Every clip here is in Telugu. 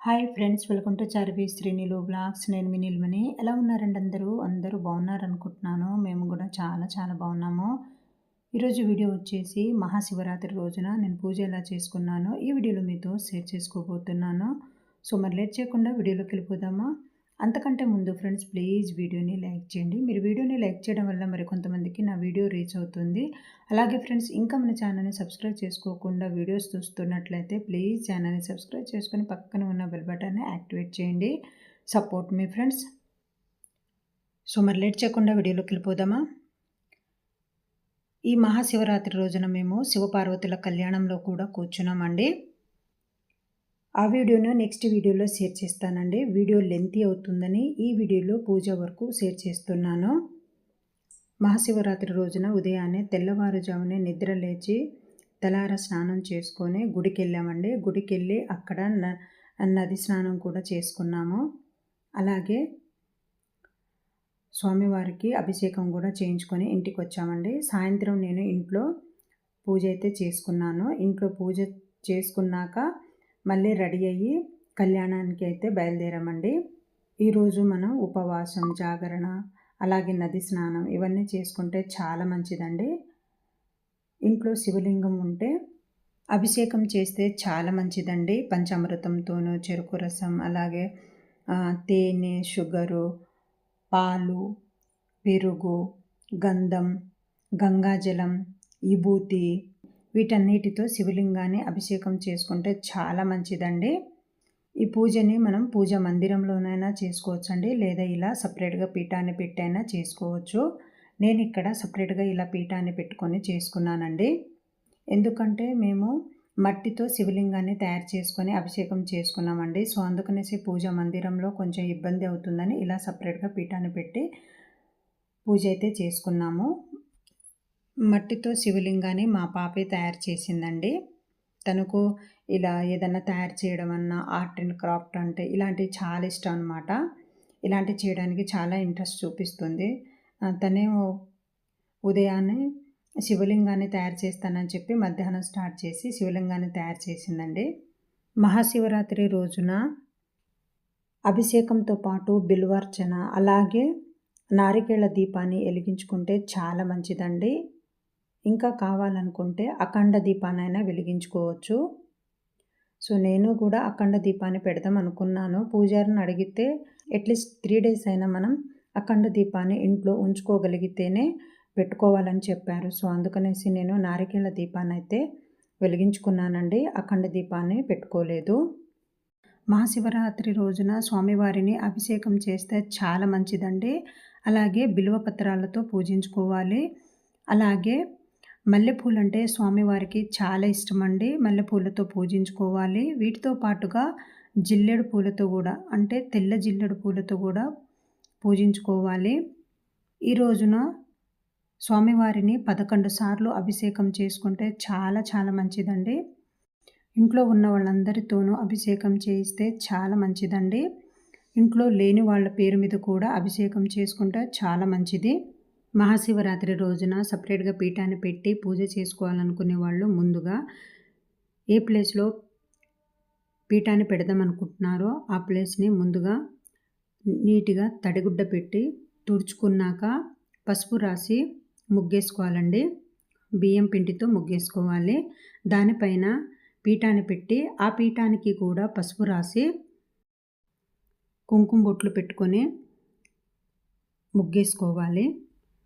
Hi friends welcome to Charvi శ్రీనిలు blogs. నేను మీ నిల్మని ఎలా ఉన్నారండి అందరూ? అందరూ బాగున్నారనుకుంటున్నాను. మేము కూడా చాలా చాలా బాగున్నాము. ఈరోజు వీడియో వచ్చేసి మహాశివరాత్రి రోజున నేను పూజ ఎలా చేసుకున్నాను ఈ వీడియోలో మీతో షేర్ చేసుకోబోతున్నాను. సో మరి లేట్ చేయకుండా వీడియోలోకి వెళ్ళిపోదామా? అంతకంటే ముందు ఫ్రెండ్స్ ప్లీజ్ వీడియోని లైక్ చేయండి. మీరు వీడియోని లైక్ చేయడం వల్ల మరి కొంతమందికి నా వీడియో రీచ్ అవుతుంది. అలాగే ఫ్రెండ్స్ ఇంకా మన ఛానల్ని సబ్స్క్రైబ్ చేసుకోకుండా వీడియోస్ చూస్తున్నట్లయితే ప్లీజ్ ఛానల్ని సబ్స్క్రైబ్ చేసుకొని పక్కన ఉన్న బెల్ బటన్ని యాక్టివేట్ చేయండి. సపోర్ట్ మీ ఫ్రెండ్స్. సో మరి లేట్ చేయకుండా వీడియోలోకి వెళ్ళిపోదామా? ఈ మహాశివరాత్రి రోజున మేము శివపార్వతుల కళ్యాణంలో కూడా కూర్చున్నామండి. ఆ వీడియోను నెక్స్ట్ వీడియోలో షేర్ చేస్తానండి. వీడియో లెంతీ అవుతుందని ఈ వీడియోలో పూజ వరకు షేర్ చేస్తున్నాను. మహాశివరాత్రి రోజున ఉదయాన్నే తెల్లవారుజామునే నిద్ర లేచి తెల్లార స్నానం చేసుకొని గుడికి వెళ్ళామండి గుడికి వెళ్ళి అక్కడ నది స్నానం కూడా చేసుకున్నాము. అలాగే స్వామివారికి అభిషేకం కూడా చేయించుకొని ఇంటికి వచ్చామండి సాయంత్రం నేను ఇంట్లో పూజ అయితే చేసుకున్నాను. ఇంట్లో పూజ చేసుకున్నాక మళ్ళీ రెడీ అయ్యి కళ్యాణానికి అయితే బయలుదేరామండి. ఈరోజు మనం ఉపవాసం జాగరణ అలాగే నది స్నానం ఇవన్నీ చేసుకుంటే చాలా మంచిదండి. ఇంట్లో శివలింగం ఉంటే అభిషేకం చేస్తే చాలా మంచిదండి. పంచామృతంతోనూ చెరుకు రసం అలాగే తేనె షుగరు పాలు పెరుగు గంధం గంగాజలం విభూతి వీటన్నిటితో శివలింగాన్ని అభిషేకం చేసుకుంటే చాలా మంచిదండి. ఈ పూజని మనం పూజ మందిరంలోనైనా చేసుకోవచ్చండి లేదా ఇలా సపరేట్గా పీఠాన్ని పెట్టైనా చేసుకోవచ్చు. నేను ఇక్కడ సపరేట్గా ఇలా పీఠాన్ని పెట్టుకొని చేసుకున్నానండి. ఎందుకంటే మేము మట్టితో శివలింగాన్ని తయారు చేసుకొని అభిషేకం చేసుకున్నామండి. సో అందుకనేసి పూజ మందిరంలో కొంచెం ఇబ్బంది అవుతుందని ఇలా సపరేట్గా పీఠాన్ని పెట్టి పూజ అయితే చేసుకున్నాము. మట్టితో శివలింగాన్ని మా పాపే తయారు చేసిందండి. తనకు ఇలా ఏదన్నా తయారు చేయడం అన్నా ఆర్ట్ అండ్ క్రాఫ్ట్ అంటే ఇలాంటివి చాలా ఇష్టం అనమాట ఇలాంటివి చేయడానికి చాలా ఇంట్రెస్ట్ చూపిస్తుంది. తనే ఉదయాన్నే శివలింగాన్ని తయారు చేస్తానని చెప్పి మధ్యాహ్నం స్టార్ట్ చేసి శివలింగాన్ని తయారు చేసిందండి. మహాశివరాత్రి రోజున అభిషేకంతో పాటు బిల్వార్చన అలాగే నారికేళ్ళ దీపాన్ని వెలిగించుకుంటే చాలా మంచిదండి. ఇంకా కావాలనుకుంటే అఖండ దీపానైనా వెలిగించుకోవచ్చు. సో నేను కూడా అఖండ దీపాన్ని పెడదాం అనుకున్నాను పూజారిని అడిగితే అట్లీస్ట్ త్రీ డేస్ అయినా మనం అఖండ దీపాన్ని ఇంట్లో ఉంచుకోగలిగితేనే పెట్టుకోవాలని చెప్పారు. సో అందుకనేసి నేను నారికేళ్ళ దీపాన్ని అయితే వెలిగించుకున్నానండి. అఖండ దీపాన్ని పెట్టుకోలేదు. మహాశివరాత్రి రోజున స్వామివారిని అభిషేకం చేస్తే చాలా మంచిదండి. అలాగే బిల్వ పత్రాలతో పూజించుకోవాలి. అలాగే మల్లెపూలు అంటే స్వామివారికి చాలా ఇష్టం అండి మల్లెపూలతో పూజించుకోవాలి. వీటితో పాటుగా జిల్లెడు పూలతో కూడా అంటే తెల్ల జిల్లెడు పూలతో కూడా పూజించుకోవాలి. ఈ రోజున స్వామివారిని పదకొండు సార్లు అభిషేకం చేసుకుంటే చాలా చాలా మంచిదండి. ఇంట్లో ఉన్న వాళ్ళందరితోనూ అభిషేకం చేయిస్తే చాలా మంచిదండి. ఇంట్లో లేని వాళ్ళ పేరు మీద కూడా అభిషేకం చేసుకుంటే చాలా మంచిది. మహాశివరాత్రి రోజున సపరేట్గా పీఠాన్ని పెట్టి పూజ చేసుకోవాలనుకునే వాళ్ళు ముందుగా ఏ ప్లేస్లో పీఠాన్ని పెడదాం అనుకుంటున్నారో ఆ ప్లేస్ని ముందుగా నీట్గా తడిగుడ్డ పెట్టి తుడుచుకున్నాక పసుపు రాసి ముగ్గేసుకోవాలండి. బియ్యం పిండితో ముగ్గేసుకోవాలి. దానిపైన పీఠాన్ని పెట్టి ఆ పీఠానికి కూడా పసుపు రాసి కుంకుమ బొట్లు పెట్టుకొని ముగ్గేసుకోవాలి.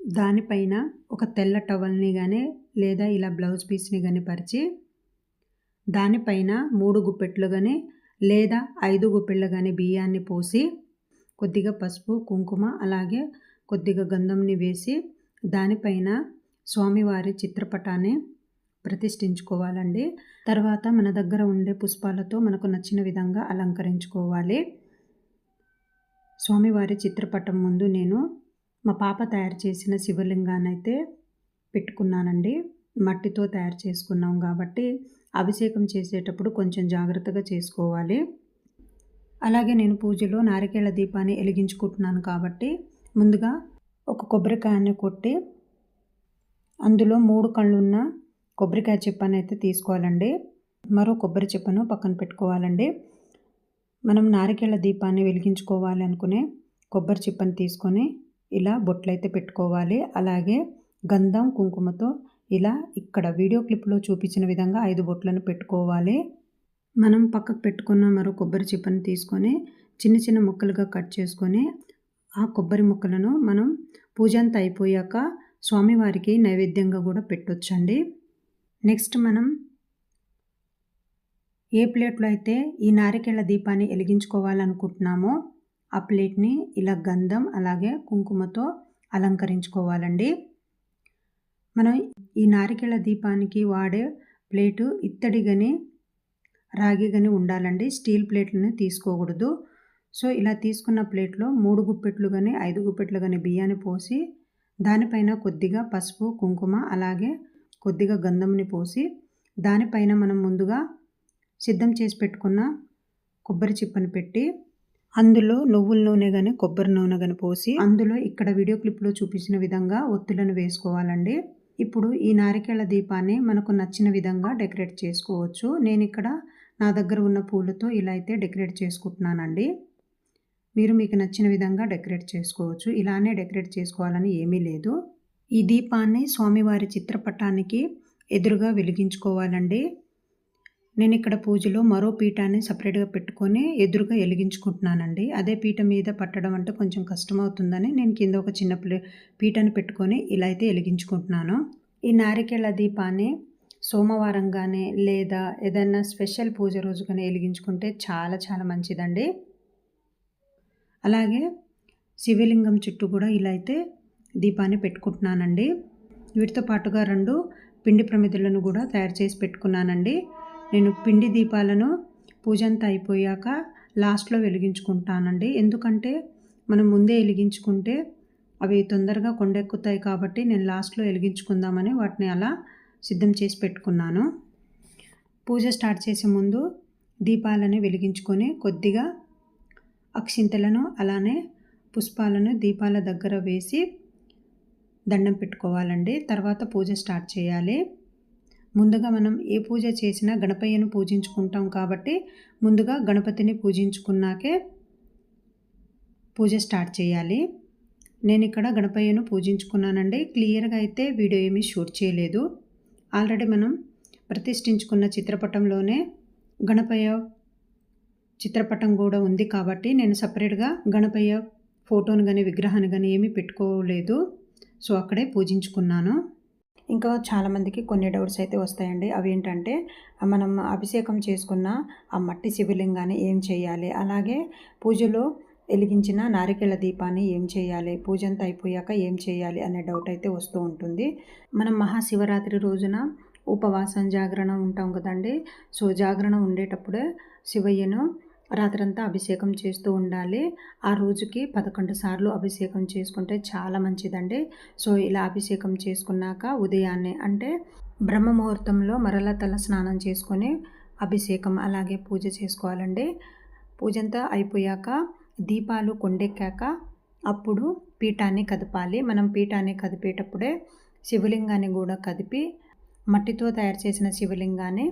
దానిపైన ఒక తెల్ల టవల్ని కానీ లేదా ఇలా బ్లౌజ్ పీస్ని కానీ పరిచి దానిపైన మూడు గుప్పెట్లు కానీ లేదా ఐదు గుప్పెళ్ళు కానీ బియ్యాన్ని పోసి కొద్దిగా పసుపు కుంకుమ అలాగే కొద్దిగా గంధంని వేసి దానిపైన స్వామివారి చిత్రపటాన్ని ప్రతిష్ఠించుకోవాలండి. తర్వాత మన దగ్గర ఉండే పుష్పాలతో మనకు నచ్చిన విధంగా అలంకరించుకోవాలి. స్వామివారి చిత్రపటం ముందు నేను మా పాప తయారు చేసిన శివలింగాన్ని అయితే పెట్టుకున్నానండి. మట్టితో తయారు చేసుకున్నాం కాబట్టి అభిషేకం చేసేటప్పుడు కొంచెం జాగ్రత్తగా చేసుకోవాలి. అలాగే నేను పూజలో నారికేళ దీపాన్ని వెలిగించుకుంటున్నాను కాబట్టి ముందుగా ఒక కొబ్బరికాయని కొట్టి అందులో మూడు కళ్ళున్న కొబ్బరికాయ చెప్పని అయితే తీసుకోవాలండి. మరో కొబ్బరి చెప్పను పక్కన పెట్టుకోవాలండి. మనం నారికేళ దీపాన్ని వెలిగించుకోవాలి అనుకునే కొబ్బరి చిప్పని తీసుకొని ఇలా బొట్లయితే పెట్టుకోవాలి. అలాగే గంధం కుంకుమతో ఇలా ఇక్కడ వీడియో క్లిప్లో చూపించిన విధంగా ఐదు బొట్లను పెట్టుకోవాలి. మనం పక్కకు పెట్టుకున్న మరో కొబ్బరి చిప్పను తీసుకొని చిన్న చిన్న ముక్కలుగా కట్ చేసుకొని ఆ కొబ్బరి ముక్కలను మనం పూజంత అయిపోయాక స్వామివారికి నైవేద్యంగా కూడా పెట్టొచ్చండి. నెక్స్ట్ మనం ఏ ప్లేట్లో అయితే ఈ నారికేళ్ళ దీపాన్ని వెలిగించుకోవాలనుకుంటున్నామో ఆ ప్లేట్ని ఇలా గంధం అలాగే కుంకుమతో అలంకరించుకోవాలండి. మనం ఈ నారికేళ దీపానికి వాడే ప్లేటు ఇత్తడి కానీ రాగి గని ఉండాలండి. స్టీల్ ప్లేట్లని తీసుకోకూడదు. సో ఇలా తీసుకున్న ప్లేట్లో మూడు గుప్పెట్లు కానీ ఐదు గుప్పెట్లు కానీ బియ్యాన్ని పోసి దానిపైన కొద్దిగా పసుపు కుంకుమ అలాగే కొద్దిగా గంధంని పోసి దానిపైన మనం ముందుగా సిద్ధం చేసి పెట్టుకున్న కొబ్బరి చిప్పని పెట్టి అందులో నువ్వుల నూనె కానీ కొబ్బరి నూనె కానీ పోసి అందులో ఇక్కడ వీడియో క్లిప్లో చూపించిన విధంగా ఒత్తులను వేసుకోవాలండి. ఇప్పుడు ఈ నారికేళ దీపాన్ని మనకు నచ్చిన విధంగా డెకరేట్ చేసుకోవచ్చు. నేను ఇక్కడ నా దగ్గర ఉన్న పూలతో ఇలా అయితే డెకరేట్ చేసుకుంటున్నానండి. మీరు మీకు నచ్చిన విధంగా డెకరేట్ చేసుకోవచ్చు. ఇలానే డెకరేట్ చేసుకోవాలని ఏమీ లేదు. ఈ దీపాన్ని స్వామివారి చిత్రపటానికి ఎదురుగా వెలిగించుకోవాలండి. నేను ఇక్కడ పూజలో మరో పీఠాన్ని సపరేట్గా పెట్టుకొని ఎదురుగా వెలిగించుకుంటున్నానండి అదే పీట మీద పట్టడం అంటే కొంచెం కష్టమవుతుందని నేను కింద ఒక చిన్న పీఠాన్ని పెట్టుకొని ఇలా అయితే వెలిగించుకుంటున్నాను ఈ నారికేళ దీపాన్ని సోమవారం కానీ లేదా ఏదైనా స్పెషల్ పూజ రోజు కానీ వెలిగించుకుంటే చాలా చాలా మంచిదండి. అలాగే శివలింగం చుట్టూ కూడా ఇలా అయితే దీపాన్ని పెట్టుకుంటున్నానండి. వీటితో పాటుగా రెండు పిండి ప్రమిదలను కూడా తయారు చేసి పెట్టుకున్నానండి. నేను పిండి దీపాలను పూజ అంతా అయిపోయాక లాస్ట్లో వెలిగించుకుంటానండి. ఎందుకంటే మనం ముందే వెలిగించుకుంటే అవి తొందరగా కొండెక్కుతాయి కాబట్టి నేను లాస్ట్లో వెలిగించుకుందామని వాటిని అలా సిద్ధం చేసి పెట్టుకున్నాను. పూజ స్టార్ట్ చేసే ముందు దీపాలను వెలిగించుకొని కొద్దిగా అక్షింతలను అలానే పుష్పాలను దీపాల దగ్గర వేసి దండం పెట్టుకోవాలండి. తర్వాత పూజ స్టార్ట్ చేయాలి. ముందుగా మనం ఏ పూజ చేసినా గణపయ్యను పూజించుకుంటాం కాబట్టి ముందుగా గణపతిని పూజించుకున్నాకే పూజ స్టార్ట్ చేయాలి. నేను ఇక్కడ గణపయ్యను పూజించుకున్నానండి. క్లియర్గా అయితే వీడియో ఏమీ షూట్ చేయలేదు. ఆల్రెడీ మనం ప్రతిష్ఠించుకున్న చిత్రపటంలోనే గణపయ్య చిత్రపటం కూడా ఉంది కాబట్టి నేను సపరేట్గా గణపయ్య ఫోటోను కానీ విగ్రహాన్ని కానీ ఏమీ పెట్టుకోలేదు. సో అక్కడే పూజించుకున్నాను. ఇంకా చాలామందికి కొన్ని డౌట్స్ అయితే వస్తాయండి. అవి ఏంటంటే మనం అభిషేకం చేసుకున్న ఆ మట్టి శివలింగాన్ని ఏం చేయాలి? అలాగే పూజలో వెలిగించిన నారికేళ దీపాన్ని ఏం చేయాలి? పూజ అంతా అయిపోయాక ఏం చేయాలి? అనే డౌట్ అయితే వస్తూ ఉంటుంది. మనం మహాశివరాత్రి రోజున ఉపవాసం జాగరణ ఉంటాం కదండి. సో జాగరణ ఉండేటప్పుడే శివయ్యను రాత్రంతా అభిషేకం చేస్తూ ఉండాలి. ఆ రోజుకి పదకొండు సార్లు అభిషేకం చేసుకుంటే చాలా మంచిదండి. సో ఇలా అభిషేకం చేసుకున్నాక ఉదయాన్నే అంటే బ్రహ్మ ముహూర్తంలో మరల తల స్నానం చేసుకొని అభిషేకం అలాగే పూజ చేసుకోవాలండి. పూజ అంతా అయిపోయాక దీపాలు కొండెక్కాక అప్పుడు పీఠాన్ని కదపాలి. మనం పీఠాన్ని కదిపేటప్పుడే శివలింగాన్ని కూడా కదిపి మట్టితో తయారు చేసిన శివలింగాన్ని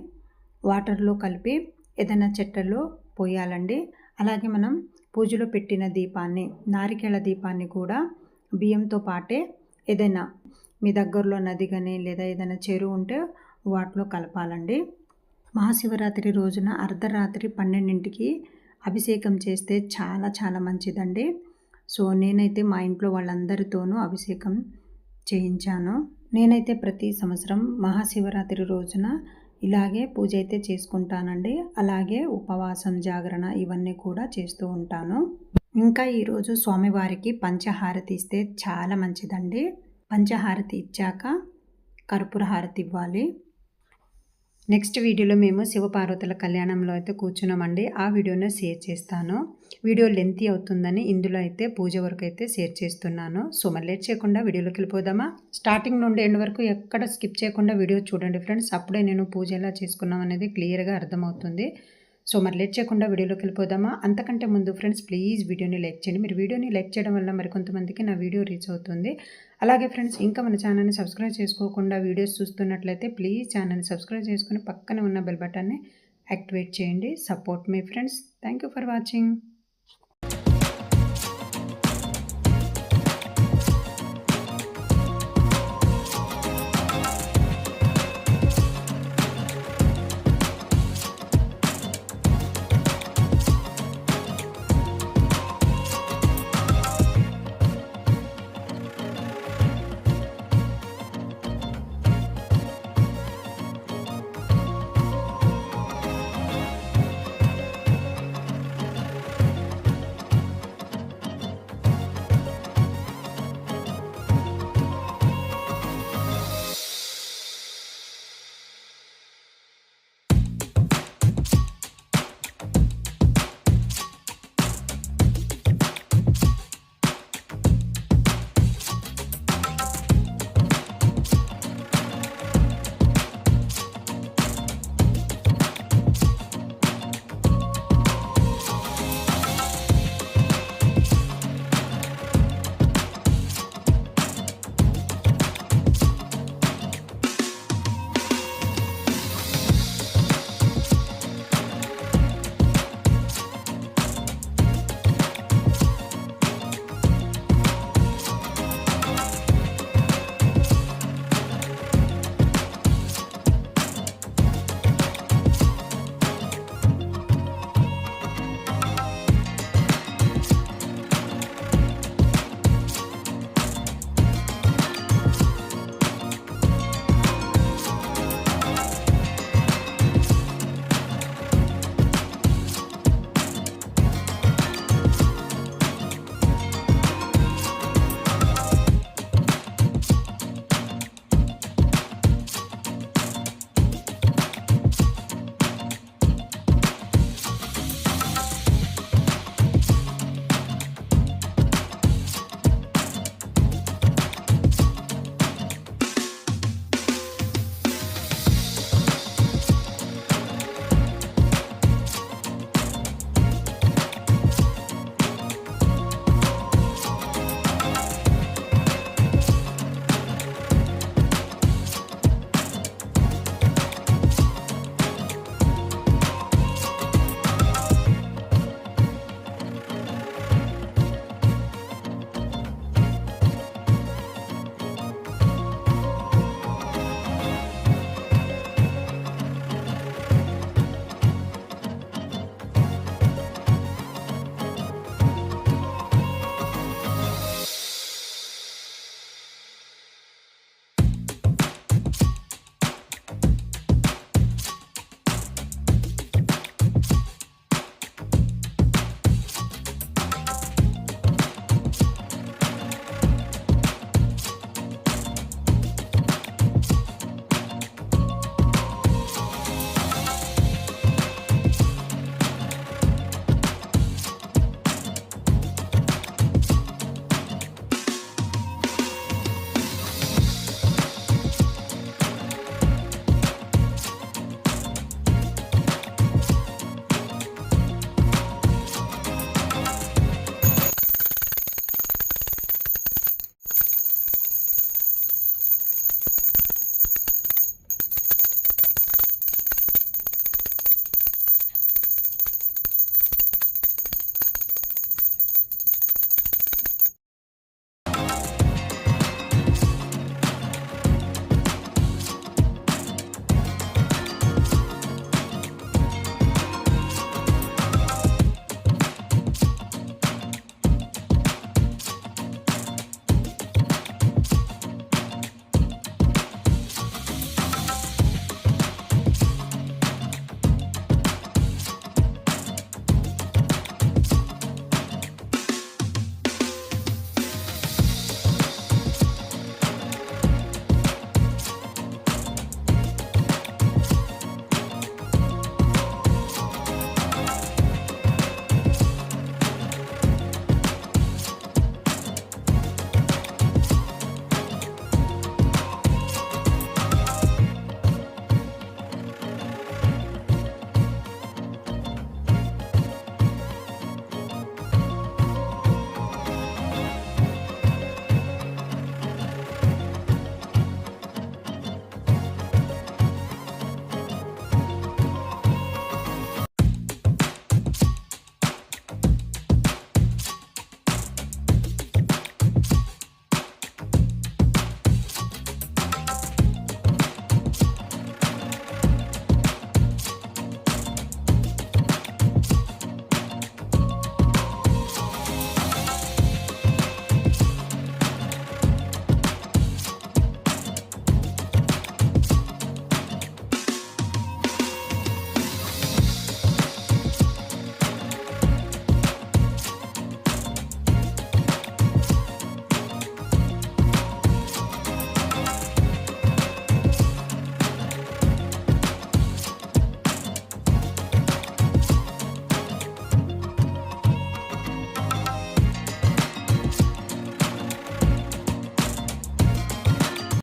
వాటర్లో కలిపి ఏదైనా చెట్టలో పోయాలండి. అలాగే మనం పూజలో పెట్టిన దీపాన్ని నారికేళ దీపాన్ని కూడా బియ్యంతో పాటే ఏదైనా మీ దగ్గరలో నది కానీ లేదా ఏదైనా చెరువు ఉంటే వాటిలో కలపాలండి. మహాశివరాత్రి రోజున అర్ధరాత్రి పన్నెండింటికి అభిషేకం చేస్తే చాలా చాలా మంచిదండి. సో నేనైతే మా ఇంట్లో వాళ్ళందరితోనూ అభిషేకం చేయించాను. నేనైతే ప్రతి సంవత్సరం మహాశివరాత్రి రోజున ఇలాగే పూజ అయితే చేసుకుంటానండి. అలాగే ఉపవాసం జాగరణ ఇవన్నీ కూడా చేస్తూ ఉంటాను. ఇంకా ఈరోజు స్వామివారికి పంచహారతి ఇస్తే చాలా మంచిదండి. పంచహారతి ఇచ్చాక కర్పూర హారతి ఇవ్వాలి. నెక్స్ట్ వీడియోలో మేము శివపార్వతుల కళ్యాణంలో అయితే కూర్చున్నామండి. ఆ వీడియోను షేర్ చేస్తాను. వీడియో లెంతీ అవుతుందని ఇందులో అయితే పూజ వరకు అయితే షేర్ చేస్తున్నాను. సో మళ్ళీ లేట్ చేయకుండా వీడియోలోకి వెళ్ళిపోదామా? స్టార్టింగ్ నుండి ఎండ్ వరకు ఎక్కడ స్కిప్ చేయకుండా వీడియో చూడండి ఫ్రెండ్స్. అప్పుడే నేను పూజ ఎలా చేసుకున్నాం అనేది క్లియర్గా అర్థమవుతుంది. సో మరి లేట్ చేయకుండా వీడియోలోకి వెళ్ళిపోదామా? అంతకంటే ముందు ఫ్రెండ్స్ ప్లీజ్ వీడియోని లైక్ చేయండి. మీరు వీడియోని లైక్ చేయడం వల్ల మరి కొంతమందికి నా వీడియో రీచ్ అవుతుంది. అలాగే ఫ్రెండ్స్ ఇంకా మన ఛానల్ని సబ్స్క్రైబ్ చేసుకోకుండా వీడియోస్ చూస్తున్నట్లయితే ప్లీజ్ ఛానల్ని సబ్స్క్రైబ్ చేసుకుని పక్కనే ఉన్న బెల్ బటన్ని యాక్టివేట్ చేయండి. Support me friends. Thank you for watching.